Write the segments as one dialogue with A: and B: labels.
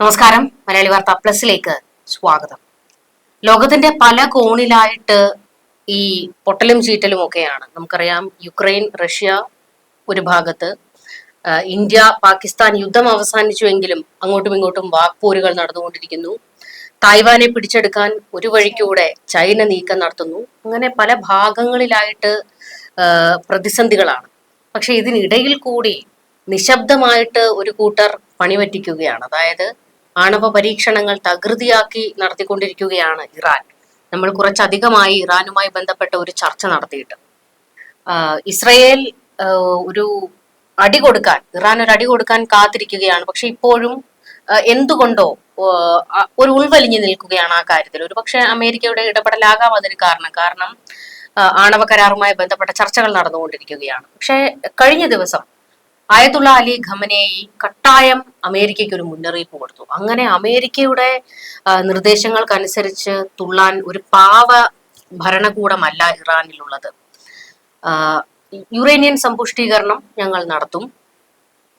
A: നമസ്കാരം. മലയാളി വാർത്ത പ്ലസിലേക്ക് സ്വാഗതം. ലോകത്തിന്റെ പല കോണിലായിട്ട് ഈ പൊട്ടലും ചീറ്റലും ഒക്കെയാണ്. നമുക്കറിയാം യുക്രൈൻ റഷ്യ ഒരു ഭാഗത്ത്. ഇന്ത്യ പാകിസ്ഥാൻ യുദ്ധം അവസാനിച്ചുവെങ്കിലും അങ്ങോട്ടും ഇങ്ങോട്ടും വാക്പോരുകൾ നടന്നുകൊണ്ടിരിക്കുന്നു. തായ്വാനെ പിടിച്ചെടുക്കാൻ ഒരു വഴിക്കൂടെ ചൈന നീക്കം നടത്തുന്നു. അങ്ങനെ പല ഭാഗങ്ങളിലായിട്ട് പ്രതിസന്ധികളാണ്. പക്ഷെ ഇതിനിടയിൽ കൂടി നിശബ്ദമായിട്ട് ഒരു കൂട്ടർ പണിപറ്റിക്കുകയാണ് അതായത് ആണവ പരീക്ഷണങ്ങൾ തകൃതിയാക്കി നടത്തിക്കൊണ്ടിരിക്കുകയാണ് ഇറാൻ. നമ്മൾ കുറച്ചധികമായി ഇറാനുമായി ബന്ധപ്പെട്ട ഒരു ചർച്ച നടത്തിയിട്ട്. ഇസ്രയേൽ ഒരു അടി കൊടുക്കാൻ ഇറാൻ ഒരു അടി കൊടുക്കാൻ കാത്തിരിക്കുകയാണ്. പക്ഷെ ഇപ്പോഴും എന്തുകൊണ്ടോ ഒരു ഉൾവലിഞ്ഞു നിൽക്കുകയാണ് ആ കാര്യത്തിൽ. ഒരു പക്ഷെ അമേരിക്കയുടെ ഇടപെടലാകാം അതിന് കാരണം കാരണം ആണവ കരാറുമായി ബന്ധപ്പെട്ട ചർച്ചകൾ നടന്നുകൊണ്ടിരിക്കുകയാണ്. പക്ഷേ കഴിഞ്ഞ ദിവസം ആയത്തുള്ള അലി ഖമനേയി കട്ടായം അമേരിക്കയ്ക്ക് ഒരു മുന്നറിയിപ്പ് കൊടുത്തു. അങ്ങനെ അമേരിക്കയുടെ നിർദ്ദേശങ്ങൾക്കനുസരിച്ച് തുള്ളാൻ ഒരു പാവ ഭരണകൂടമല്ല ഇറാനിലുള്ളത്. യുറേനിയൻ സമ്പുഷ്ടീകരണം ഞങ്ങൾ നടത്തും.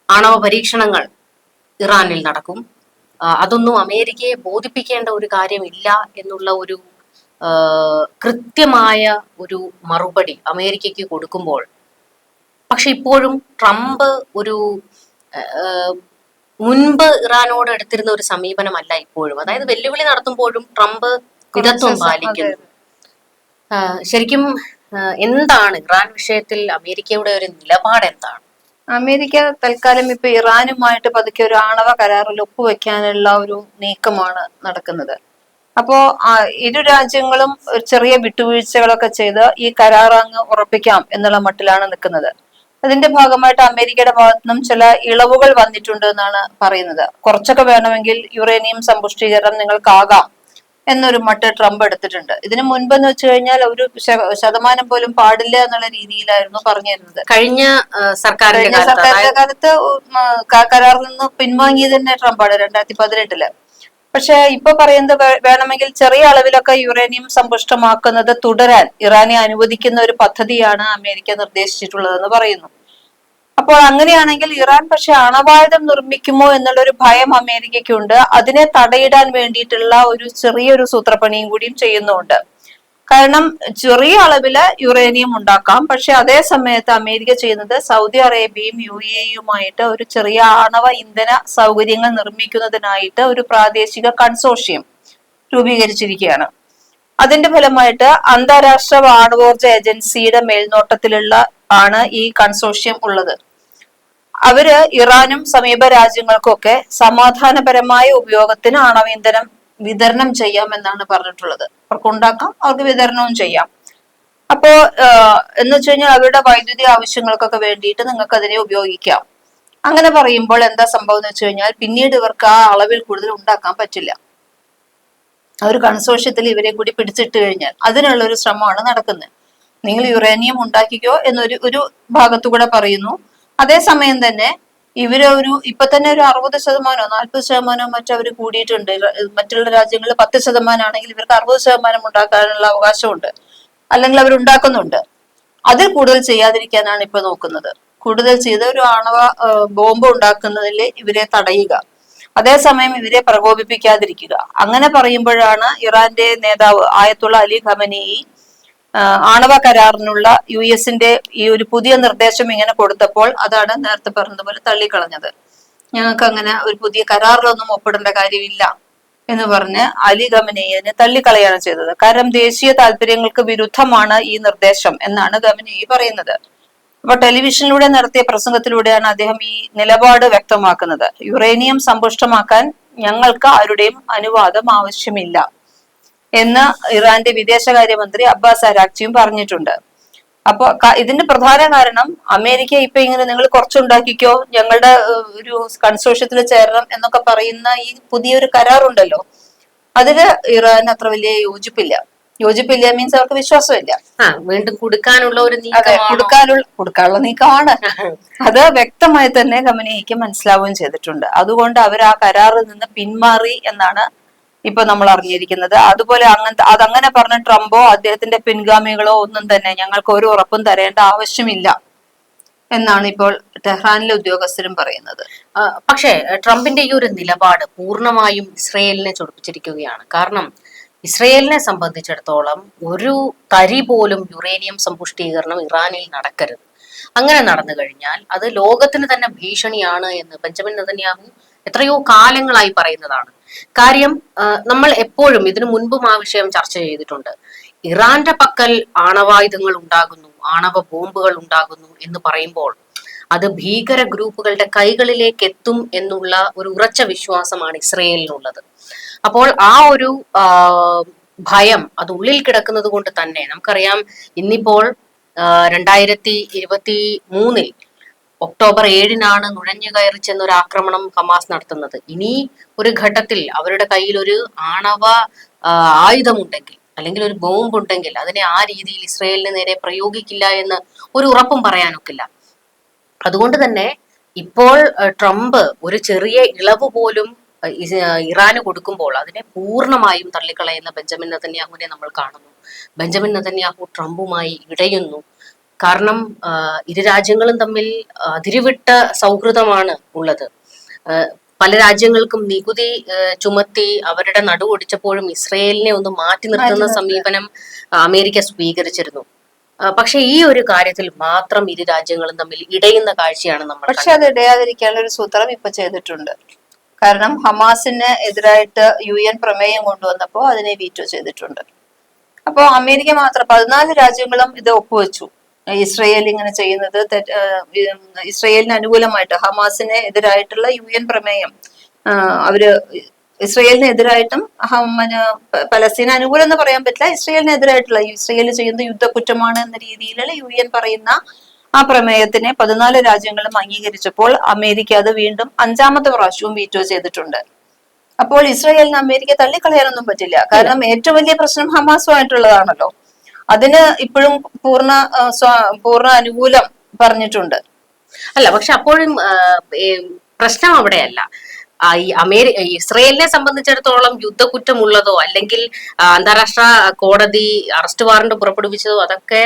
A: ആണവ പരീക്ഷണങ്ങൾ ഇറാനിൽ നടക്കും. അതൊന്നും അമേരിക്കയെ ബോധിപ്പിക്കേണ്ട ഒരു കാര്യമില്ല എന്നുള്ള ഒരു കൃത്യമായ ഒരു മറുപടി അമേരിക്കയ്ക്ക് കൊടുക്കുമ്പോൾ പക്ഷെ ഇപ്പോഴും ട്രംപ് ഒരു മുൻപ് ഇറാനോട് എടുത്തിരുന്ന ഒരു സമീപനമല്ല ഇപ്പോഴും. അതായത് വെല്ലുവിളി നടത്തുമ്പോഴും ട്രംപ് മിതത്വം പാലിക്കുന്നു. ശരിക്കും എന്താണ് ഇറാൻ വിഷയത്തിൽ അമേരിക്കയുടെ ഒരു നിലപാട് എന്താണ്?
B: അമേരിക്ക തൽക്കാലം ഇപ്പൊ ഇറാനുമായിട്ട് പതുക്കെ ഒരു ആണവ കരാറിൽ ഒപ്പുവെക്കാനുള്ള ഒരു നീക്കമാണ് നടക്കുന്നത്. അപ്പോ ഇരു രാജ്യങ്ങളും ചെറിയ വിട്ടുവീഴ്ചകളൊക്കെ ചെയ്ത് ഈ കരാർ അങ്ങ് ഉറപ്പിക്കാം എന്നുള്ള മട്ടിലാണ് നിൽക്കുന്നത്. അതിന്റെ ഭാഗമായിട്ട് അമേരിക്കയുടെ ഭാഗത്തു നിന്നും ചില ഇളവുകൾ വന്നിട്ടുണ്ട് എന്നാണ് പറയുന്നത്. കുറച്ചൊക്കെ വേണമെങ്കിൽ യുറേനിയം സമ്പുഷ്ടീകരണം നിങ്ങൾക്കാകാം എന്നൊരു മട്ട് ട്രംപ് എടുത്തിട്ടുണ്ട്. ഇതിനു മുൻപെന്ന് വെച്ച് കഴിഞ്ഞാൽ ഒരു ശതമാനം പോലും പാടില്ല എന്നുള്ള രീതിയിലായിരുന്നു പറഞ്ഞിരുന്നത്.
A: കഴിഞ്ഞ സർക്കാരിന്റെ
B: സർക്കാരിന്റെ കാലത്ത് കരാറിൽ നിന്ന് പിൻവാങ്ങിയത് തന്നെ ട്രംപാണ് രണ്ടായിരത്തി പതിനെട്ടിൽ പക്ഷെ ഇപ്പൊ പറയുന്നത് വേണമെങ്കിൽ ചെറിയ അളവിലൊക്കെ യുറേനിയം സമ്പുഷ്ടമാക്കുന്നത് തുടരാൻ ഇറാനെ അനുവദിക്കുന്ന ഒരു പദ്ധതിയാണ് അമേരിക്ക നിർദ്ദേശിച്ചിട്ടുള്ളതെന്ന് പറയുന്നു. അപ്പോൾ അങ്ങനെയാണെങ്കിൽ ഇറാൻ പക്ഷെ അണവായുധം നിർമ്മിക്കുമോ എന്നുള്ള ഒരു ഭയം അമേരിക്കയ്ക്കുണ്ട്. അതിനെ തടയിടാൻ വേണ്ടിയിട്ടുള്ള ഒരു ചെറിയൊരു സൂത്രപ്പണിയും കൂടിയും ചെയ്യുന്നുണ്ട്. കാരണം ചെറിയ അളവിൽ യുറേനിയം ഉണ്ടാക്കാം. പക്ഷെ അതേ സമയത്ത് അമേരിക്ക ചെയ്യുന്നത് സൗദി അറേബ്യയും യു എയുമായിട്ട് ഒരു ചെറിയ ആണവ ഇന്ധന സൗകര്യങ്ങൾ നിർമ്മിക്കുന്നതിനായിട്ട് ഒരു പ്രാദേശിക കൺസോഷ്യം രൂപീകരിച്ചിരിക്കുകയാണ്. അതിന്റെ ഫലമായിട്ട് അന്താരാഷ്ട്ര ആണവോർജ ഏജൻസിയുടെ മേൽനോട്ടത്തിലുള്ള ആണ് ഈ കൺസോഷ്യം ഉള്ളത്. അവർ ഇറാനും സമീപ രാജ്യങ്ങൾക്കൊക്കെ സമാധാനപരമായ ഉപയോഗത്തിന് ആണവ ഇന്ധനം വിതരണം ചെയ്യാമെന്നാണ് പറഞ്ഞിട്ടുള്ളത്. അവർക്ക് ഉണ്ടാക്കാം അവർക്ക് വിതരണവും ചെയ്യാം. അപ്പോ എന്ന് വെച്ച് കഴിഞ്ഞാൽ അവരുടെ വൈദ്യുതി ആവശ്യങ്ങൾക്കൊക്കെ വേണ്ടിയിട്ട് നിങ്ങൾക്ക് അതിനെ ഉപയോഗിക്കാം. അങ്ങനെ പറയുമ്പോൾ എന്താ സംഭവം എന്ന് വെച്ച് കഴിഞ്ഞാൽ പിന്നീട് ഇവർക്ക് ആ അളവിൽ കൂടുതൽ ഉണ്ടാക്കാൻ പറ്റില്ല. ആ ഒരു കൺസോഷ്യത്തിൽ ഇവരെ കൂടി പിടിച്ചിട്ട് കഴിഞ്ഞാൽ അതിനുള്ള ഒരു ശ്രമമാണ് നടക്കുന്നത്. നിങ്ങൾ യുറേനിയം ഉണ്ടാക്കിക്കോ എന്നൊരു ഒരു ഭാഗത്തുകൂടെ പറയുന്നു. അതേസമയം തന്നെ ഇവർ ഒരു ഇപ്പൊ തന്നെ ഒരു അറുപത് ശതമാനോ നാൽപ്പത് ശതമാനോ മറ്റോ അവർ കൂടിയിട്ടുണ്ട്. മറ്റുള്ള രാജ്യങ്ങളിൽ പത്ത് ശതമാനം ആണെങ്കിൽ ഇവർക്ക് അറുപത് ശതമാനം ഉണ്ടാക്കാനുള്ള അവകാശമുണ്ട്. അല്ലെങ്കിൽ അവർ ഉണ്ടാക്കുന്നുണ്ട്. അതിൽ കൂടുതൽ ചെയ്യാതിരിക്കാനാണ് ഇപ്പൊ നോക്കുന്നത്. കൂടുതൽ ചെയ്ത് ഒരു ആണവ ബോംബ് ഉണ്ടാക്കുന്നതിൽ ഇവരെ തടയുക. അതേസമയം ഇവരെ പ്രകോപിപ്പിക്കാതിരിക്കുക. അങ്ങനെ പറയുമ്പോഴാണ് ഇറാന്റെ നേതാവ് ആയത്തുള്ള അലി ഖമനേയി ആണവ കരാറിനുള്ള യു എസിന്റെ ഈ ഒരു പുതിയ നിർദ്ദേശം ഇങ്ങനെ കൊടുത്തപ്പോൾ അതാണ് നേരത്തെ പറഞ്ഞതുപോലെ തള്ളിക്കളഞ്ഞത്. ഞങ്ങൾക്ക് അങ്ങനെ ഒരു പുതിയ കരാറിലൊന്നും ഒപ്പിടേണ്ട കാര്യമില്ല എന്ന് പറഞ്ഞ് അലി ഖമനേയിനെ തള്ളിക്കളയാണ് ചെയ്തത്. കാരണം ദേശീയ താല്പര്യങ്ങൾക്ക് വിരുദ്ധമാണ് ഈ നിർദ്ദേശം എന്നാണ് ഖമനേയി പറയുന്നത്. അപ്പൊ ടെലിവിഷനിലൂടെ നടത്തിയ പ്രസംഗത്തിലൂടെയാണ് അദ്ദേഹം ഈ നിലപാട് വ്യക്തമാക്കുന്നത്. യുറേനിയം സമ്പുഷ്ടമാക്കാൻ ഞങ്ങൾക്ക് ആരുടെയും അനുവാദം ആവശ്യമില്ല. എന്ന് ഇറാന്റെ വിദേശകാര്യമന്ത്രി അബ്ബാസ് അരാക്ചിയും പറഞ്ഞിട്ടുണ്ട്. അപ്പൊ ഇതിന്റെ പ്രധാന കാരണം അമേരിക്ക ഇപ്പൊ ഇങ്ങനെ നിങ്ങൾ കുറച്ചുണ്ടാക്കിക്കോ ഞങ്ങളുടെ ഒരു കൺസോഷ്യത്തിൽ ചേരണം എന്നൊക്കെ പറയുന്ന ഈ പുതിയൊരു കരാറുണ്ടല്ലോ. അതിൽ ഇറാൻ അത്ര വലിയ യോജിപ്പില്ല. യോജിപ്പില്ല മീൻസ് അവർക്ക് വിശ്വാസമില്ല.
A: വീണ്ടും കൊടുക്കാനുള്ള ഒരു
B: കൊടുക്കാനുള്ള കൊടുക്കാനുള്ള നീക്കമാണ്. അത് വ്യക്തമായി തന്നെ കമ്പനിക്ക് മനസ്സിലാവുകയും ചെയ്തിട്ടുണ്ട്. അതുകൊണ്ട് അവർ ആ കരാറിൽ നിന്ന് പിന്മാറി എന്നാണ് ഇപ്പൊ നമ്മൾ അറിഞ്ഞിരിക്കുന്നത്. അതുപോലെ അങ്ങനത്തെ അതങ്ങനെ പറഞ്ഞ ട്രംപോ അദ്ദേഹത്തിന്റെ പിൻഗാമികളോ ഒന്നും തന്നെ ഞങ്ങൾക്ക് ഒരു ഉറപ്പും തരേണ്ട ആവശ്യമില്ല എന്നാണ് ഇപ്പോൾ ടെഹ്റാനിലെ ഉദ്യോഗസ്ഥരും പറയുന്നത്.
A: പക്ഷേ ട്രംപിന്റെ ഈ ഒരു നിലപാട് പൂർണമായും ഇസ്രയേലിനെ ചൊടിപ്പിച്ചിരിക്കുകയാണ്. കാരണം ഇസ്രയേലിനെ സംബന്ധിച്ചിടത്തോളം ഒരു തരി പോലും യുറേനിയം സമ്പുഷ്ടീകരണം ഇറാനിൽ നടക്കരുത്. അങ്ങനെ നടന്നു കഴിഞ്ഞാൽ അത് ലോകത്തിന് തന്നെ ഭീഷണിയാണ് എന്ന് ബെഞ്ചമിൻ നെതന്യാഹു എത്രയോ കാലങ്ങളായി പറയുന്നതാണ്. കാര്യം നമ്മൾ എപ്പോഴും ഇതിനു മുൻപും ആ വിഷയം ചർച്ച ചെയ്തിട്ടുണ്ട്. ഇറാന്റെ പക്കൽ ആണവായുധങ്ങൾ ഉണ്ടാകുന്നു ആണവ ബോംബുകൾ ഉണ്ടാകുന്നു എന്ന് പറയുമ്പോൾ അത് ഭീകര ഗ്രൂപ്പുകളുടെ കൈകളിലേക്ക് എത്തും എന്നുള്ള ഒരു ഉറച്ച വിശ്വാസമാണ് ഇസ്രയേലിനുള്ളത്. അപ്പോൾ ആ ഒരു ഭയം അത് ഉള്ളിൽ കിടക്കുന്നത് കൊണ്ട് തന്നെ നമുക്കറിയാം ഇന്നിപ്പോൾ രണ്ടായിരത്തി ഇരുപത്തി മൂന്നിൽ ഒക്ടോബർ ഏഴിനാണ് നുഴഞ്ഞു കയറി ചെന്ന ഒരു ആക്രമണം ഹമാസ് നടത്തുന്നത്. ഇനി ഒരു ഘട്ടത്തിൽ അവരുടെ കയ്യിൽ ഒരു ആണവ ആയുധമുണ്ടെങ്കിൽ അല്ലെങ്കിൽ ഒരു ബോംബ് ഉണ്ടെങ്കിൽ അതിനെ ആ രീതിയിൽ ഇസ്രയേലിന് നേരെ പ്രയോഗിക്കില്ല എന്ന് ഒരു ഉറപ്പും പറയാനൊക്കില്ല. അതുകൊണ്ട് തന്നെ ഇപ്പോൾ ട്രംപ് ഒരു ചെറിയ ഇളവ് പോലും ഇറാന് കൊടുക്കുമ്പോൾ അതിനെ പൂർണമായും തള്ളിക്കളയുന്ന ബെഞ്ചമിൻ നതന്യാഹുവിനെ നമ്മൾ കാണുന്നു. ബെഞ്ചമിൻ നതന്യാഹു ട്രംപുമായി ഇടയുന്നു. കാരണം ഇരു രാജ്യങ്ങളും തമ്മിൽ അതിരുവിട്ട സൗഹൃദമാണ് ഉള്ളത്. പല രാജ്യങ്ങൾക്കും നികുതി ചുമത്തി അവരുടെ നടുവൊടിച്ചപ്പോഴും ഇസ്രയേലിനെ ഒന്ന് മാറ്റി നിർത്തുന്ന സമീപനം അമേരിക്ക സ്വീകരിച്ചിരുന്നു. പക്ഷെ ഈ ഒരു കാര്യത്തിൽ മാത്രം ഇരു രാജ്യങ്ങളും തമ്മിൽ ഇടയുന്ന കാഴ്ചയാണ് നമ്മൾ
B: പക്ഷെ അത് ഇടയാതിരിക്കാനുള്ള ഒരു സൂത്രം ഇപ്പൊ ചെയ്തിട്ടുണ്ട്. കാരണം ഹമാസിന് എതിരായിട്ട് യു എൻ പ്രമേയം കൊണ്ടുവന്നപ്പോൾ അതിനെ വീറ്റോ ചെയ്തിട്ടുണ്ട്. അപ്പോൾ അമേരിക്ക മാത്രം പതിനാല് രാജ്യങ്ങളും ഇത് ഒപ്പുവെച്ചു. ഇസ്രയേൽ ഇങ്ങനെ ചെയ്യുന്നത്. ഇസ്രയേലിന് അനുകൂലമായിട്ട് ഹമാസിനെ എതിരായിട്ടുള്ള യു എൻ പ്രമേയം അവർ ഇസ്രയേലിന് എതിരായിട്ടും പലസ്തീന അനുകൂലം എന്ന് പറയാൻ പറ്റില്ല. ഇസ്രയേലിന് എതിരായിട്ടുള്ള ഇസ്രയേൽ ചെയ്യുന്ന യുദ്ധ കുറ്റമാണ് എന്ന രീതിയിലുള്ള യു എൻ പറയുന്ന ആ പ്രമേയത്തിനെ പതിനാല് രാജ്യങ്ങളും അംഗീകരിച്ചപ്പോൾ അമേരിക്ക അത് വീണ്ടും അഞ്ചാമത്തെ പ്രാവശ്യവും വീറ്റോ ചെയ്തിട്ടുണ്ട്. അപ്പോൾ ഇസ്രയേലിന് അമേരിക്ക തള്ളിക്കളയാനൊന്നും പറ്റില്ല. കാരണം ഏറ്റവും വലിയ പ്രശ്നം ഹമാസുമായിട്ടുള്ളതാണല്ലോ. അതിന് ഇപ്പോഴും പൂർണ പൂർണ അനുകൂലം പറഞ്ഞിട്ടുണ്ട്.
A: അല്ല പക്ഷെ അപ്പോഴും പ്രശ്നം അവിടെയല്ല. ഈ അമേരി ഇസ്രയേലിനെ സംബന്ധിച്ചിടത്തോളം യുദ്ധക്കുറ്റമുള്ളതോ അല്ലെങ്കിൽ അന്താരാഷ്ട്ര കോടതി അറസ്റ്റ് വാറണ്ട് പുറപ്പെടുവിച്ചതോ അതൊക്കെ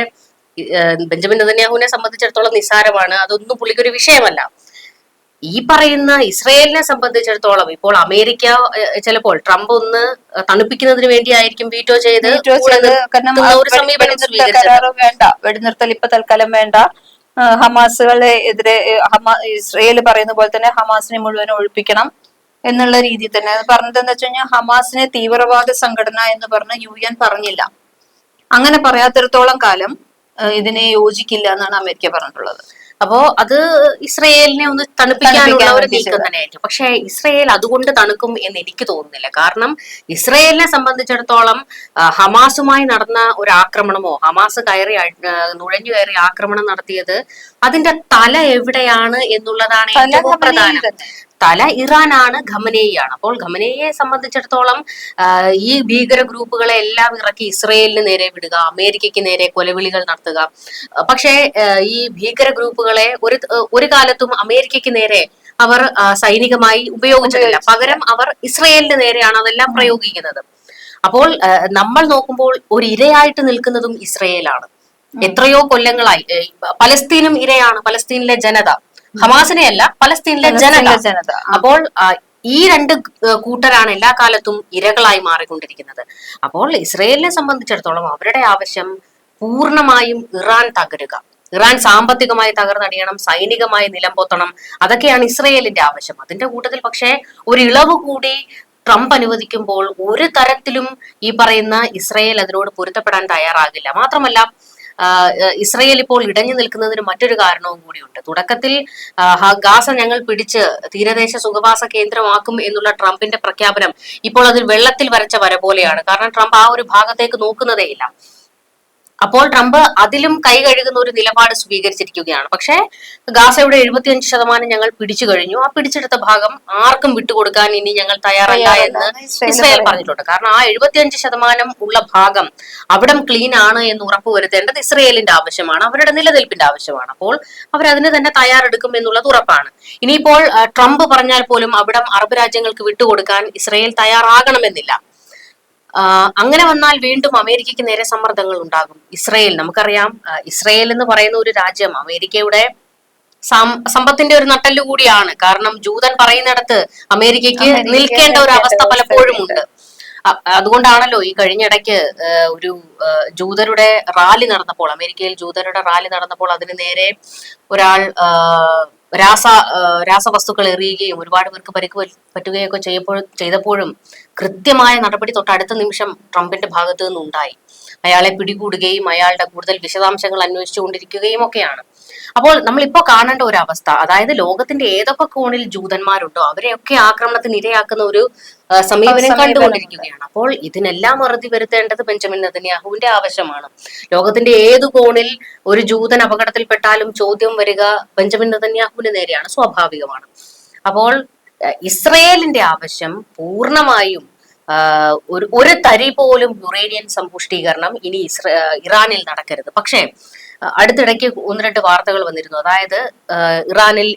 A: ബെഞ്ചമിൻ നെതന്യാഹുവിനെ സംബന്ധിച്ചിടത്തോളം നിസ്സാരമാണ്. അതൊന്നും പുള്ളിക്കൊരു വിഷയമല്ല. ഈ പറയുന്ന ഇസ്രയേലിനെ സംബന്ധിച്ചിടത്തോളം ഇപ്പോൾ അമേരിക്ക ചിലപ്പോൾ ട്രംപ് ഒന്ന് തണുപ്പിക്കുന്നതിന് വേണ്ടിയായിരിക്കും വീറ്റോ ചെയ്ത് ഒരു സമീപനം
B: വേണ്ട. വെടിനിർത്തൽ ഇപ്പൊ തൽക്കാലം വേണ്ട. ഹമാസുകളെ എതിരെ ഹമാ ഇസ്രയേൽ പറയുന്ന പോലെ തന്നെ ഹമാസിനെ മുഴുവൻ ഒഴിപ്പിക്കണം എന്നുള്ള രീതിയിൽ തന്നെ. അത് പറഞ്ഞത് എന്താ വെച്ച് കഴിഞ്ഞാൽ ഹമാസിനെ തീവ്രവാദ സംഘടന എന്ന് പറഞ്ഞ യു എൻ പറഞ്ഞില്ല. അങ്ങനെ പറയാത്തിടത്തോളം കാലം ഇതിനെ യോജിക്കില്ല എന്നാണ് അമേരിക്ക പറഞ്ഞിട്ടുള്ളത്.
A: അപ്പോ അത് ഇസ്രയേലിനെ ഒന്ന് തണുപ്പിക്കാനുള്ള ഒരു നീക്കം തന്നെയായിരിക്കും പക്ഷേ ഇസ്രയേൽ അതുകൊണ്ട് തണുക്കും എന്ന് എനിക്ക് തോന്നുന്നില്ല. കാരണം ഇസ്രയേലിനെ സംബന്ധിച്ചിടത്തോളം ഹമാസുമായി നടന്ന ഒരു ആക്രമണമോ ഹമാസ് കയറി നുഴഞ്ഞു കയറി ആക്രമണം നടത്തിയത് അതിന്റെ തല എവിടെയാണ് എന്നുള്ളതാണ് ഏറ്റവും പ്രധാനം. തല ഇറാനാണ് ഖമനേയാണ് അപ്പോൾ ഖമനേയെ സംബന്ധിച്ചിടത്തോളം ഈ ഭീകര ഗ്രൂപ്പുകളെ എല്ലാം ഇറക്കി ഇസ്രയേലിന് നേരെ വിടുക അമേരിക്കയ്ക്ക് നേരെ കൊലവിളികൾ നടത്തുക. പക്ഷേ ഈ ഭീകര ഗ്രൂപ്പുകളെ ഒരു ഒരു കാലത്തും അമേരിക്കയ്ക്ക് നേരെ അവർ സൈനികമായി ഉപയോഗിച്ചിട്ടില്ല. പകരം അവർ ഇസ്രയേലിന് നേരെയാണ് അതെല്ലാം പ്രയോഗിക്കുന്നത്. അപ്പോൾ നമ്മൾ നോക്കുമ്പോൾ ഒരു ഇരയായിട്ട് നിൽക്കുന്നതും ഇസ്രയേലാണ്. എത്രയോ കൊല്ലങ്ങളായി. പലസ്തീനും ഇരയാണ് പലസ്തീനിലെ ജനത. ഹമാസിനെയല്ല പലസ്തീനിലെ ജനത.
B: ജനത.
A: അപ്പോൾ ഈ രണ്ട് കൂട്ടരാണ് എല്ലാ കാലത്തും ഇരകളായി മാറിക്കൊണ്ടിരിക്കുന്നത്. അപ്പോൾ ഇസ്രയേലിനെ സംബന്ധിച്ചിടത്തോളം അവരുടെ ആവശ്യം പൂർണമായും ഇറാൻ തകരുക. ഇറാൻ സാമ്പത്തികമായി തകർന്നടിയണം സൈനികമായി നിലംപൊത്തണം അതൊക്കെയാണ് ഇസ്രയേലിന്റെ ആവശ്യം. അതിന്റെ കൂട്ടത്തിൽ പക്ഷേ ഒരു ഇളവ് കൂടി ട്രംപ് അനുവദിക്കുമ്പോൾ ഒരു തരത്തിലും ഈ പറയുന്ന ഇസ്രയേൽ അതിനോട് പൊരുത്തപ്പെടാൻ തയ്യാറാകില്ല. മാത്രമല്ല ഇസ്രയേൽ ഇപ്പോൾ ഇടഞ്ഞു നിൽക്കുന്നതിന് മറ്റൊരു കാരണവും കൂടിയുണ്ട്. തുടക്കത്തിൽ ഗാസ ഞങ്ങൾ പിടിച്ച് തീരദേശ സുഖവാസ കേന്ദ്രമാക്കും എന്നുള്ള ട്രംപിന്റെ പ്രഖ്യാപനം ഇപ്പോൾ അതിൽ വെള്ളത്തിൽ വരച്ച വര പോലെയാണ്. കാരണം ട്രംപ് ആ ഒരു ഭാഗത്തേക്ക് നോക്കുന്നതേയില്ല. അപ്പോൾ ട്രംപ് അതിലും കൈ കഴുകുന്ന ഒരു നിലപാട് സ്വീകരിച്ചിരിക്കുകയാണ്. പക്ഷേ ഗാസയുടെ എഴുപത്തിയഞ്ച് ശതമാനം ഞങ്ങൾ പിടിച്ചു കഴിഞ്ഞു. ആ പിടിച്ചെടുത്ത ഭാഗം ആർക്കും വിട്ടുകൊടുക്കാൻ ഇനി ഞങ്ങൾ തയ്യാറല്ല എന്ന്
B: ഇസ്രായേൽ
A: പറഞ്ഞിട്ടുണ്ട്. കാരണം ആ എഴുപത്തിയഞ്ച് ശതമാനം ഉള്ള ഭാഗം അവിടം ക്ലീൻ ആണ് എന്ന് ഉറപ്പുവരുത്തേണ്ടത് ഇസ്രയേലിന്റെ ആവശ്യമാണ്. അവരുടെ നിലനിൽപ്പിന്റെ ആവശ്യമാണ്. അപ്പോൾ അവരതിന് തന്നെ തയ്യാറെടുക്കും എന്നുള്ളത് ഉറപ്പാണ്. ഇനിയിപ്പോൾ ട്രംപ് പറഞ്ഞാൽ പോലും അവിടം അറബ് രാജ്യങ്ങൾക്ക് വിട്ടുകൊടുക്കാൻ ഇസ്രയേൽ തയ്യാറാകണമെന്നില്ല. അങ്ങനെ വന്നാൽ വീണ്ടും അമേരിക്കയ്ക്ക് നേരെ സമ്മർദ്ദങ്ങൾ ഉണ്ടാകും. ഇസ്രയേൽ നമുക്കറിയാം ഇസ്രയേൽ എന്ന് പറയുന്ന ഒരു രാജ്യം അമേരിക്കയുടെ സമ്പത്തിന്റെ ഒരു നട്ടൽ കൂടിയാണ്. കാരണം ജൂതൻ പറയുന്നിടത്ത് അമേരിക്കയ്ക്ക് നിൽക്കേണ്ട ഒരു അവസ്ഥ പലപ്പോഴും ഉണ്ട്. അതുകൊണ്ടാണല്ലോ ഈ കഴിഞ്ഞിടയ്ക്ക് ഒരു ജൂതരുടെ റാലി നടന്നപ്പോൾ അമേരിക്കയിൽ ജൂതരുടെ റാലി നടന്നപ്പോൾ അതിന് നേരെ ഒരാൾ രാസ രാസവസ്തുക്കൾ എറിയുകയും ഒരുപാട് പേർക്ക് പരിക്ക് പറ്റുകയും പറ്റുകയൊക്കെ ചെയ്യപ്പോൾ ചെയ്തപ്പോഴും കൃത്യമായ നടപടി തൊട്ടടുത്ത നിമിഷം ട്രംപിന്റെ ഭാഗത്തു നിന്നുണ്ടായി. അയാളെ പിടികൂടുകയും അയാളുടെ കൂടുതൽ വിശദാംശങ്ങൾ അന്വേഷിച്ചുകൊണ്ടിരിക്കുകയും ഒക്കെയാണ്. അപ്പോൾ നമ്മളിപ്പോ കാണേണ്ട ഒരു അവസ്ഥ അതായത് ലോകത്തിന്റെ ഏതൊക്കെ കോണിൽ ജൂതന്മാരുണ്ടോ അവരെയൊക്കെ ആക്രമണത്തിന് ഇരയാക്കുന്ന ഒരു സമീപനം കണ്ടുകൊണ്ടിരിക്കുകയാണ്. അപ്പോൾ ഇതിനെല്ലാം അറുതി വരുത്തേണ്ടത് ബെഞ്ചമിൻ നെതന്യാഹുവിന്റെ ആവശ്യമാണ്. ലോകത്തിന്റെ ഏതു കോണിൽ ഒരു ജൂതൻ അപകടത്തിൽപ്പെട്ടാലും ചോദ്യം വരിക ബെഞ്ചമിൻ നെതന്യാഹുവിന് നേരെയാണ് സ്വാഭാവികമാണ്. അപ്പോൾ ഇസ്രയേലിന്റെ ആവശ്യം പൂർണമായും ഒരു ഒരു തരി പോലും യുറേനിയൻ സമ്പുഷ്ടീകരണം ഇനി ഇസ്ര ഇറാനിൽ നടക്കരുത്. പക്ഷേ അടുത്തിടയ്ക്ക് ഒന്ന് രണ്ട് വാർത്തകൾ വന്നിരുന്നു. അതായത് ഇറാനിൽ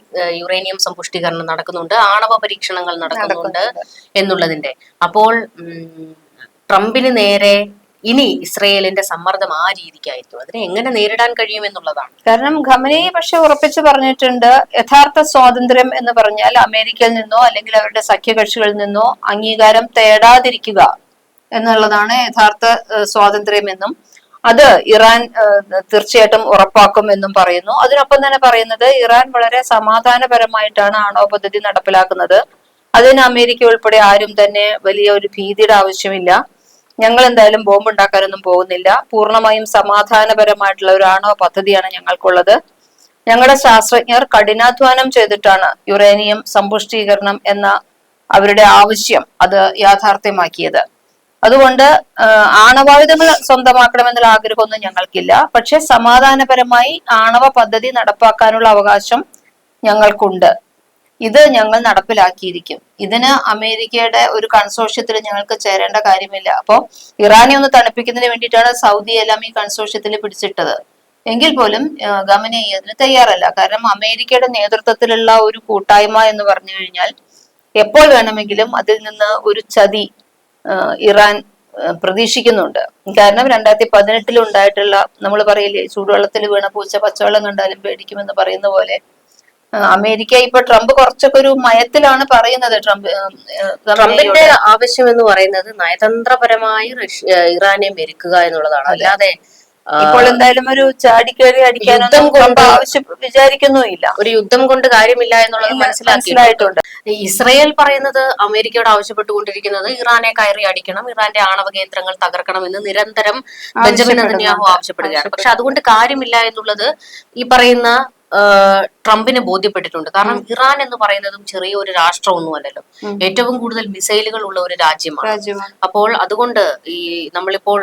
A: യുറേനിയം സമ്പുഷ്ടീകരണം നടക്കുന്നുണ്ട് ആണവ പരീക്ഷണങ്ങൾ നടക്കുന്നുണ്ട് എന്നുള്ളതിന്റെ അപ്പോൾ ട്രംപിന് നേരെ ഇനി ഇസ്രയേലിന്റെ സമ്മർദ്ദം ആ രീതിക്കായിരിക്കും. അതിനെ എങ്ങനെ നേരിടാൻ കഴിയും എന്നുള്ളതാണ്.
B: കാരണം ഖമനി പക്ഷെ ഉറപ്പിച്ചു പറഞ്ഞിട്ടുണ്ട് യഥാർത്ഥ സ്വാതന്ത്ര്യം എന്ന് പറഞ്ഞാൽ അമേരിക്കയിൽ നിന്നോ അല്ലെങ്കിൽ അവരുടെ സഖ്യകക്ഷികളിൽ നിന്നോ അംഗീകാരം തേടാതിരിക്കുക എന്നുള്ളതാണ് യഥാർത്ഥ സ്വാതന്ത്ര്യം സ്വാതന്ത്ര്യമെന്നും അത് ഇറാൻ തീർച്ചയായിട്ടും ഉറപ്പാക്കും എന്നും പറയുന്നു. അതിനൊപ്പം തന്നെ പറയുന്നത് ഇറാൻ വളരെ സമാധാനപരമായിട്ടാണ് ആണവ പദ്ധതി നടപ്പിലാക്കുന്നത്. അതിന് അമേരിക്ക ഉൾപ്പെടെ ആരും തന്നെ വലിയ ഒരു ഭീതിയുടെ ആവശ്യമില്ല. ഞങ്ങൾ എന്തായാലും ബോംബ് ഉണ്ടാക്കാനൊന്നും പോകുന്നില്ല. പൂർണമായും സമാധാനപരമായിട്ടുള്ള ഒരു ആണവ പദ്ധതിയാണ് ഞങ്ങൾക്കുള്ളത്. ഞങ്ങളുടെ ശാസ്ത്രജ്ഞർ കഠിനാധ്വാനം ചെയ്തിട്ടാണ് യുറേനിയം സമ്പുഷ്ടീകരണം എന്ന അവരുടെ ആവശ്യം അത് യാഥാർത്ഥ്യമാക്കിയത്. അതുകൊണ്ട് ആണവായുധങ്ങൾ സ്വന്തമാക്കണമെന്നുള്ള ആഗ്രഹമൊന്നും ഞങ്ങൾക്കില്ല. പക്ഷെ സമാധാനപരമായി ആണവ പദ്ധതി നടപ്പാക്കാനുള്ള അവകാശം ഞങ്ങൾക്കുണ്ട്. ഇത് ഞങ്ങൾ നടപ്പിലാക്കിയിരിക്കും. ഇതിന് അമേരിക്കയുടെ ഒരു കൺസോഷ്യത്തിൽ ഞങ്ങൾക്ക് ചേരേണ്ട കാര്യമില്ല. അപ്പോൾ ഇറാനെ ഒന്ന് തണുപ്പിക്കുന്നതിന് വേണ്ടിയിട്ടാണ് സൗദി എല്ലാം ഈ കൺസോഷ്യത്തിൽ പിടിച്ചിട്ടത്. എങ്കിൽ പോലും ഗമനി അതിന് തയ്യാറല്ല. കാരണം അമേരിക്കയുടെ നേതൃത്വത്തിലുള്ള ഒരു കൂട്ടായ്മ എന്ന് പറഞ്ഞു കഴിഞ്ഞാൽ എപ്പോൾ വേണമെങ്കിലും അതിൽ നിന്ന് ഒരു ചതി ഇറാൻ പ്രതീക്ഷിക്കുന്നുണ്ട്. കാരണം രണ്ടായിരത്തി പതിനെട്ടിൽ ഉണ്ടായിട്ടുള്ള നമ്മൾ പറയില്ലേ ചൂടുവെള്ളത്തിൽ വീണ പൂച്ച പച്ചവെള്ളം കണ്ടാലും പേടിക്കുമെന്ന് പറയുന്ന പോലെ അമേരിക്ക ഇപ്പൊ ട്രംപ് കുറച്ചൊക്കെ ഒരു മയത്തിലാണ് പറയുന്നത്. ട്രംപ്
A: ട്രംപിന്റെ ആവശ്യം എന്ന് പറയുന്നത് നയതന്ത്രപരമായി റഷ്യ ഇറാനെ മെരുക്കുക എന്നുള്ളതാണ്. അല്ലാതെ
B: ഇപ്പോൾ എന്തായാലും ഒരു ചാടിക്കേറി അടിക്കാനൊന്നും
A: കൊണ്ട്
B: ആവശ്യം വിചാരിക്കുന്നുമില്ല.
A: ഒരു യുദ്ധം കൊണ്ട് കാര്യമില്ല എന്നുള്ളത് മനസ്സിലാക്കിയിട്ടുണ്ട് ഇസ്രയേൽ പറയുന്നത് അമേരിക്കയോട് ആവശ്യപ്പെട്ടുകൊണ്ടിരിക്കുന്നത് ഇറാനെ കയറി അടിക്കണം ഇറാന്റെ ആണവ കേന്ദ്രങ്ങൾ തകർക്കണം എന്ന് നിരന്തരം ബെഞ്ചമിൻ നെതന്യാഹു ആവശ്യപ്പെടുകയാണ്. പക്ഷെ അതുകൊണ്ട് കാര്യമില്ല എന്നുള്ളത് ഈ പറയുന്ന ട്രംപിന് ബോധ്യപ്പെട്ടിട്ടുണ്ട്. കാരണം ഇറാൻ എന്ന് പറയുന്നതും ചെറിയ ഒരു രാഷ്ട്രമൊന്നുമല്ലല്ലോ. ഏറ്റവും കൂടുതൽ മിസൈലുകൾ ഉള്ള ഒരു രാജ്യമാണ്. അപ്പോൾ അതുകൊണ്ട് ഈ നമ്മളിപ്പോൾ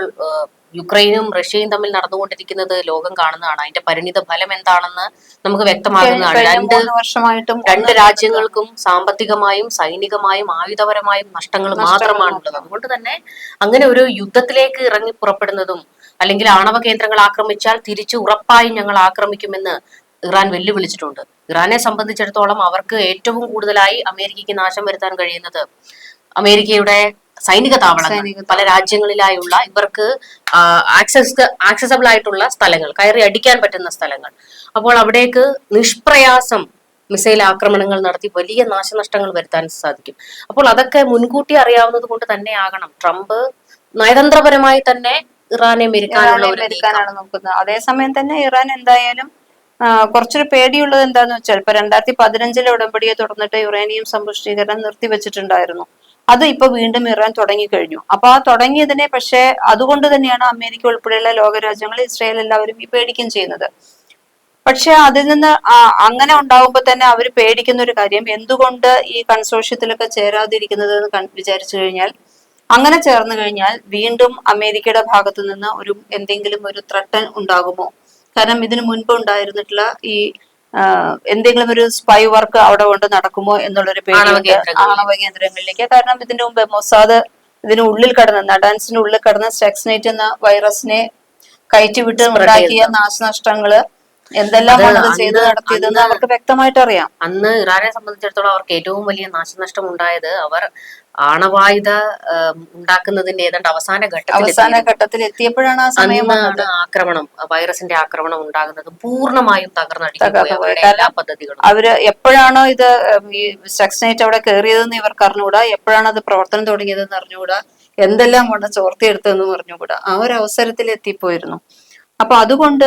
A: യുക്രൈനും റഷ്യയും തമ്മിൽ നടന്നുകൊണ്ടിരിക്കുന്നത് ലോകം കാണുന്നതാണ്. അതിന്റെ പരിണിത ഫലം എന്താണെന്ന് നമുക്ക് വ്യക്തമാകുന്നതാണ്. രണ്ട്
B: വർഷമായിട്ടും
A: രണ്ട് രാജ്യങ്ങൾക്കും സാമ്പത്തികമായും സൈനികമായും ആയുധപരമായും നഷ്ടങ്ങൾ മാത്രമാണുള്ളത്. അതുകൊണ്ട് തന്നെ അങ്ങനെ ഒരു യുദ്ധത്തിലേക്ക് ഇറങ്ങി പുറപ്പെടുന്നതും അല്ലെങ്കിൽ ആണവ കേന്ദ്രങ്ങൾ ആക്രമിച്ചാൽ തിരിച്ചു ഉറപ്പായും ഞങ്ങൾ ആക്രമിക്കുമെന്ന് ഇറാൻ വെല്ലുവിളിച്ചിട്ടുണ്ട്. ഇറാനെ സംബന്ധിച്ചിടത്തോളം അവർക്ക് ഏറ്റവും കൂടുതലായി അമേരിക്കയ്ക്ക് നാശം വരുത്താൻ കഴിയുന്നത് അമേരിക്കയുടെ സൈനിക താവളങ്ങൾ പല രാജ്യങ്ങളിലായുള്ള ഇവർക്ക് ആക്സസ് ആക്സസബിൾ ആയിട്ടുള്ള സ്ഥലങ്ങൾ കയറി അടിക്കാൻ പറ്റുന്ന സ്ഥലങ്ങൾ. അപ്പോൾ അവിടേക്ക് നിഷ്പ്രയാസം മിസൈൽ ആക്രമണങ്ങൾ നടത്തി വലിയ നാശനഷ്ടങ്ങൾ വരുത്താൻ സാധിക്കും. അപ്പോൾ അതൊക്കെ മുൻകൂട്ടി അറിയാവുന്നത് കൊണ്ട് തന്നെ ആകണം. ട്രംപ് നയതന്ത്രപരമായി തന്നെ ഇറാനെ മെരുക്കാനുള്ള
B: അതേസമയം തന്നെ ഇറാൻ എന്തായാലും കുറച്ചൊരു പേടിയുള്ളത് എന്താന്ന് വെച്ചാൽ ഇപ്പൊ രണ്ടായിരത്തി പതിനഞ്ചിലെ ഉടമ്പടിയെ തുടർന്നിട്ട് യുറേനിയം സമ്പുഷ്ടീകരണം നിർത്തിവെച്ചിട്ടുണ്ടായിരുന്നു അത് ഇപ്പൊ വീണ്ടും ഇറാൻ തുടങ്ങിക്കഴിഞ്ഞു അപ്പൊ ആ തുടങ്ങിയതിനെ പക്ഷേ അതുകൊണ്ട് തന്നെയാണ് അമേരിക്ക ഉൾപ്പെടെയുള്ള ലോകരാജ്യങ്ങൾ ഇസ്രായേൽ എല്ലാവരും ഈ പേടിക്കുകയും ചെയ്യുന്നത്. പക്ഷെ അതിൽ നിന്ന് അങ്ങനെ ഉണ്ടാവുമ്പോൾ തന്നെ അവർ പേടിക്കുന്ന ഒരു കാര്യം. എന്തുകൊണ്ട് ഈ കൺസോഷ്യത്തിലൊക്കെ ചേരാതിരിക്കുന്നത് എന്ന് വിചാരിച്ചു കഴിഞ്ഞാൽ അങ്ങനെ ചേർന്നു കഴിഞ്ഞാൽ വീണ്ടും അമേരിക്കയുടെ ഭാഗത്തു നിന്ന് ഒരു എന്തെങ്കിലും ഒരു ത്രട്ടൻ ഉണ്ടാകുമോ? കാരണം ഇതിനു മുൻപ് ഉണ്ടായിരുന്നിട്ടുള്ള ഈ എന്തെങ്കിലും ഒരു സ്പൈ വർക്ക് അവിടെ കൊണ്ട് നടക്കുമോ എന്നുള്ളൊരു
A: പേര്
B: പേടിയുണ്ട്. ആണവ കേന്ദ്രങ്ങളിലേക്ക്. കാരണം ഇതിന്റെ മുമ്പ് മൊസാദ് ഇതിന് ഉള്ളിൽ കടന്ന നടാൻസിന്റെ ഉള്ളിൽ കടന്ന സ്റ്റെക്സ്നൈറ്റ് എന്ന വൈറസിനെ കയറ്റിവിട്ട് ഉണ്ടാക്കിയ നാശനഷ്ടങ്ങൾ എന്തെല്ലാമാണ് അത്
A: അത്
B: ചെയ്ത്
A: അന്ന്
B: നടത്തിയതെന്ന് അവർക്ക് വ്യക്തമായിട്ട് അറിയാം.
A: അന്ന് ഇറാനെ സംബന്ധിച്ചിടത്തോളം അവർക്ക് ഏറ്റവും വലിയ നാശനഷ്ടം ഉണ്ടായത് അവർ ആണവായുധ ഉണ്ടാക്കുന്നതിന്റെ ഏതാണ്ട് അവസാന ഘട്ടത്തിൽ
B: അവസാന ഘട്ടത്തിൽ എത്തിയപ്പോഴാണ് ആ
A: സമയമാണ് ആക്രമണം വൈറസിന്റെ ആക്രമണം ഉണ്ടാകുന്നത് പൂർണമായും തകർന്നടിഞ്ഞു
B: തകർന്നു
A: പോയി
B: പോയി.
A: അവരുടെ എല്ലാ പദ്ധതികളും.
B: അവർ എപ്പോഴാണോ ഇത് ഈ സെക്സ്നേറ്റ് അവിടെ കയറിയതെന്ന് ഇവർക്ക് അറിഞ്ഞുകൂടാ? എപ്പോഴാണ് അത് പ്രവർത്തനം തുടങ്ങിയതെന്ന് അറിഞ്ഞുകൂടാ? എന്തെല്ലാം കൊണ്ട് ചോർത്തിയെടുത്തതെന്ന് പറഞ്ഞുകൂടാ ആ ഒരു അവസരത്തിൽ എത്തിപ്പോയിരുന്നു അപ്പൊ അതുകൊണ്ട്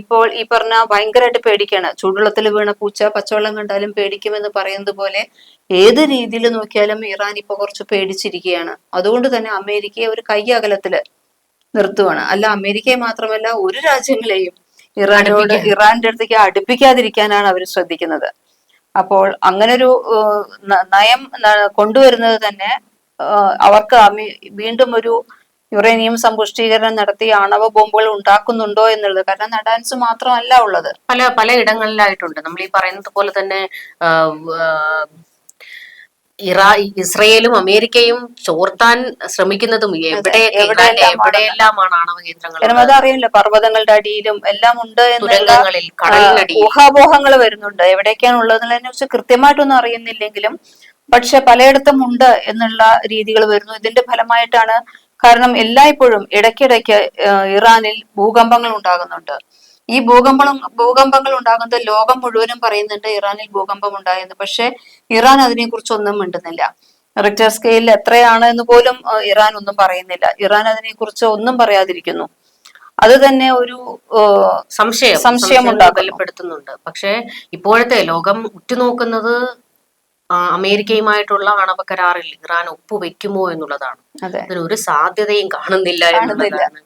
B: ഇപ്പോൾ ഈ പറഞ്ഞ ഭയങ്കരമായിട്ട് പേടിക്കാണ്. ചൂടുവെള്ളത്തിൽ വീണ പൂച്ച പച്ചവെള്ളം കണ്ടാലും പേടിക്കുമെന്ന് പറയുന്നത് പോലെ ഏത് രീതിയിൽ നോക്കിയാലും ഇറാൻ ഇപ്പൊ കുറച്ച് പേടിച്ചിരിക്കുകയാണ്. അതുകൊണ്ട് തന്നെ അമേരിക്കയെ ഒരു കൈ അകലത്തിൽ നിർത്തുവാണ്. അല്ല അമേരിക്കയെ മാത്രമല്ല ഒരു രാജ്യങ്ങളെയും ഇറാനോട് ഇറാന്റെ അടുത്തേക്ക് അടുപ്പിക്കാതിരിക്കാനാണ് അവർ ശ്രദ്ധിക്കുന്നത്. അപ്പോൾ അങ്ങനൊരു ഒരു നയം കൊണ്ടുവരുന്നത് തന്നെ അവർക്ക് വീണ്ടും ഒരു യുറേനിയം സമ്പുഷ്ടീകരണം നടത്തി ആണവ ബോംബുകൾ ഉണ്ടാക്കുന്നുണ്ടോ എന്നുള്ളത്. കാരണം നടാൻസ് മാത്രമല്ല ഉള്ളത്.
A: പല പല ഇടങ്ങളിലായിട്ടുണ്ട്. നമ്മൾ ഈ പറയുന്നത് പോലെ തന്നെ ഇറാ ഇസ്രയേലും അമേരിക്കയും ചോർത്താൻ ശ്രമിക്കുന്നതും
B: എവിടെയെല്ലാമാണ്
A: ആണവ കേന്ദ്രങ്ങൾ
B: അത് അതറിയില്ല പർവതങ്ങളുടെ അടിയിലും എല്ലാം ഉണ്ട്
A: തുരങ്കങ്ങളിൽ കടലിനടിയിൽ.
B: ഊഹാപോഹങ്ങൾ വരുന്നുണ്ട്. എവിടെയൊക്കെയാണ് ഉള്ളതെന്നുള്ളതിനെ കുറിച്ച് കൃത്യമായിട്ടൊന്നും അറിയുന്നില്ലെങ്കിലും പക്ഷെ പലയിടത്തും ഉണ്ട് എന്നുള്ള രീതികൾ വരുന്നു. ഇതിന്റെ ഫലമായിട്ടാണ് കാരണം എല്ലായ്പ്പോഴും ഇടയ്ക്കിടയ്ക്ക് ഇറാനിൽ ഭൂകമ്പങ്ങൾ ഉണ്ടാകുന്നുണ്ട്. ഈ ഭൂകമ്പം ഭൂകമ്പങ്ങൾ ഉണ്ടാകുന്നത് ലോകം മുഴുവനും പറയുന്നുണ്ട് ഇറാനിൽ ഭൂകമ്പം ഉണ്ടായെന്ന്. പക്ഷെ ഇറാൻ അതിനെക്കുറിച്ച് ഒന്നും മിണ്ടുന്നില്ല. റിക്ടർ സ്കെയിലിൽ എത്രയാണ് എന്ന് പോലും ഇറാൻ ഒന്നും പറയുന്നില്ല. ഇറാൻ അതിനെക്കുറിച്ച് ഒന്നും പറയാതിരിക്കുന്നു. അത് തന്നെ ഒരു
A: സംശയം
B: സംശയം
A: ഉണ്ടാകലപ്പെടുത്തുന്നുണ്ട് പക്ഷെ ഇപ്പോഴത്തെ ലോകം ഉറ്റുനോക്കുന്നത് അമേരിക്കയുമായിട്ടുള്ള ആണവ കരാറിൽ ഇറാൻ ഒപ്പുവെക്കുമോ എന്നുള്ളതാണ്.
B: അതിനൊരു
A: അതിന് സാധ്യതയും കാണുന്നില്ല. എന്നുള്ളതാണ്.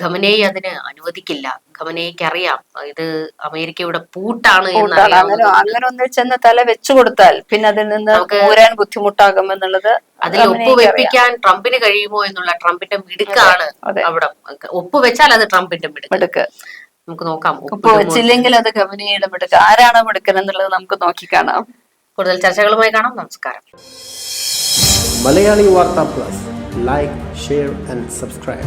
A: ഖമനയെ അതിന് അനുവദിക്കില്ല. ഖമനയ്ക്ക് അറിയാം ഇത് അമേരിക്കയുടെ പൂട്ടാണ്
B: അങ്ങനെ
A: എന്നറിയാവുന്നത്.
B: അങ്ങനെ ഒന്ന് ചെന്ന് തല വെച്ചു കൊടുത്താൽ പിന്നെ അതിൽ നിന്ന്
A: നമുക്ക്
B: ഊരാൻ ബുദ്ധിമുട്ടാകും എന്നുള്ളത്
A: അതിൽ ഒപ്പുവെപ്പിക്കാൻ ട്രംപിന് കഴിയുമോ എന്നുള്ള ട്രംപിന്റെ മിടുക്കാണ്. അവിടെ. ഒപ്പുവെച്ചാൽ അത് ട്രംപിന്റെ മിടുക്ക്. നമുക്ക് നോക്കാം ഒപ്പുവെച്ചില്ലെങ്കിൽ
B: വെച്ചില്ലെങ്കിൽ അത് ഖമനയുടെ മിടുക്ക്. ആരാണോ മിടുക്കൻ എന്നുള്ളത് നമുക്ക് നോക്കിക്കാണാം
A: കൂടുതൽ ചർച്ചകളുമായി കാണാം. നമസ്കാരം.
C: മലയാളി വാർത്താ plus. Like share and subscribe